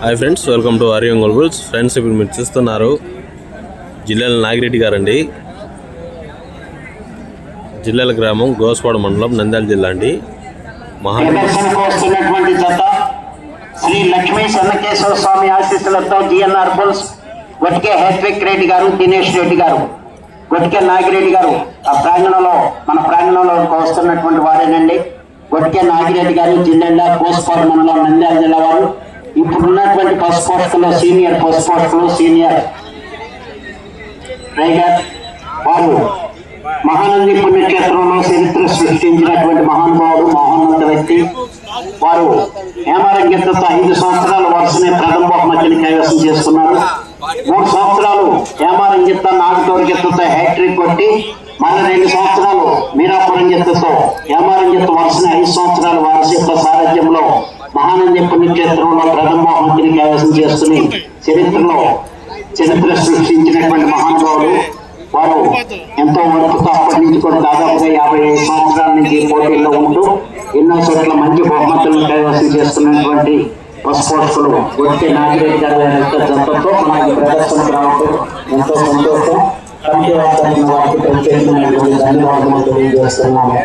Hi friends welcome to హరియం గోల్బుల్స్ friends ఇప్పుడు మీరు చూస్తున్నారు జిల్లాల నాగిరెడ్డి గారండి. జిల్లాల గ్రామం గోస్వాడ మండలం నంద్యాల జిల్లా అండి. మహా ప్రదర్శనకు శ్రీ లక్ష్మీ సన్నకేశ్వర స్వామి ఆశీస్సులతో జిఎన్ఆర్ బుల్స్ గొట్టికే హెత్విక్ రెడ్డి గారు దినేష్ రెడ్డి గారు గొట్టికే నాగిరెడ్డి గారు ఆ ప్రాంగణంలో మన ప్రాంగణంలో వస్తున్నటువంటి వారేనండి. గొట్టికే నాగిరెడ్డి గారు జిల్లెండా కోస్పాడు మండలం నంద్యాల జిల్లా వారు. ఇప్పుడున్నటువంటి ఫస్ట్ పోస్టులో సీనియర్ ఫస్ట్ పోస్టులో సీనియర్ రైగర్ వారు మహానంది పుణ్యక్షేత్రంలో చరిత్ర సృష్టించినటువంటి మహానుభావుడు మహోన్నత వ్యక్తి. వారు హేమారంగితతో ఐదు సంవత్సరాల వరుసనే ప్రథమ బహుమతిని కైవసం చేస్తున్నారు మూడు సంవత్సరాలు హేమారంగిత నాగతోరి గిత్తతో హ్యాట్రిక్ కొట్టి మళ్ళీ రెండు సంవత్సరాలు మీరాపురం వ్యాపారం చేత్త వరుసనే ఐదు సంవత్సరాలు వారసత్వ సారథ్యంలో మహానంది పుణ్యక్షేత్రంలో ప్రథమ బహుమతిని కైవసం చేసుకుని చరిత్రలో చరిత్ర సృష్టించినటువంటి మహానుభావులు వారు ఎంతో వరకుతో అప్పటి నుంచి కూడా దాదాపుగా యాభై ఐదు సంవత్సరాల నుంచి పోటీల్లో ఉంటూ ఎన్నో చోట్ల మంచి బహుమతులను కైవసం చేస్తున్నటువంటి పశుపోషకులు వచ్చే నాగిరెడ్డి గారి ప్రదర్శించడంతో ఎంతో సంతోషం కమిటీ వారికి వారికి ప్రత్యేకమైనటువంటి ధన్యవాదాలు తెలియజేస్తున్నాము